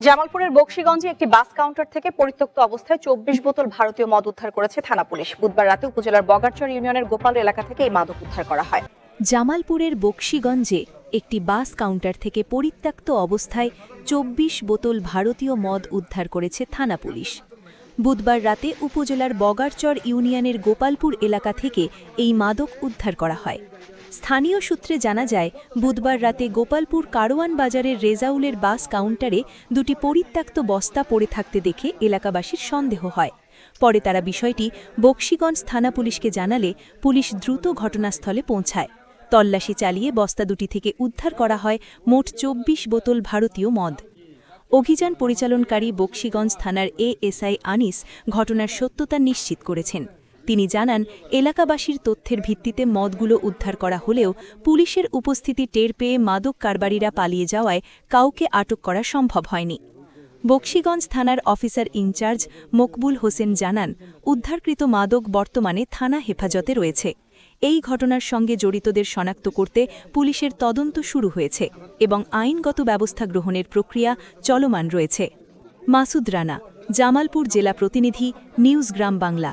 জামালপুরের বক্সিগঞ্জে একটি bus counter থেকে পরিত্যক্ত অবস্থায় চব্বিশ বোতল ভারতীয় মদ উদ্ধার করেছে থানা পুলিশ। বুধবার রাতে উপজেলার বগারচর ইউনিয়নের গোপাল এলাকা থেকে এই মাদক উদ্ধার করা হয়। জামালপুরের বক্সিগঞ্জে একটি বাস কাউন্টার থেকে পরিত্যক্ত অবস্থায় চব্বিশ বোতল ভারতীয় মদ উদ্ধার করেছে থানা পুলিশ। বুধবার রাতে উপজেলার বগারচর ইউনিয়নের গোপালপুর এলাকা থেকে এই মাদক উদ্ধার করা হয়। স্থানীয় সূত্রে জানা যায়, বুধবার রাতে গোপালপুর কারওয়ান বাজারের রেজাউলের বাস কাউন্টারে দুটি পরিত্যক্ত বস্তা পড়ে থাকতে দেখে এলাকাবাসীর সন্দেহ হয়। পরে তারা বিষয়টি বক্সিগঞ্জ থানা পুলিশকে জানালে পুলিশ দ্রুত ঘটনাস্থলে পৌঁছায়। তল্লাশি চালিয়ে বস্তা দুটি থেকে উদ্ধার করা হয় মোট চব্বিশ বোতল ভারতীয় মদ। অভিযান পরিচালনকারী বক্সিগঞ্জ থানার এএসআই আনিস ঘটনার সত্যতা নিশ্চিত করেছেন। তিনি জানান, এলাকাবাসীর তথ্যের ভিত্তিতে মদগুলো উদ্ধার করা হলেও পুলিশের উপস্থিতি টের পেয়ে মাদক কারবারিরা পালিয়ে যাওয়ায় কাউকে আটক করা সম্ভব হয়নি। বক্সিগঞ্জ থানার অফিসার ইনচার্জ মকবুল হোসেন জানান, উদ্ধারকৃত মাদক বর্তমানে থানা হেফাজতে রয়েছে। এই ঘটনার সঙ্গে জড়িতদের শনাক্ত করতে পুলিশের তদন্ত শুরু হয়েছে এবং আইনগত ব্যবস্থা গ্রহণের প্রক্রিয়া চলমান রয়েছে। মাসুদ রানা, জামালপুর জেলা প্রতিনিধি, নিউজ গ্রাম বাংলা।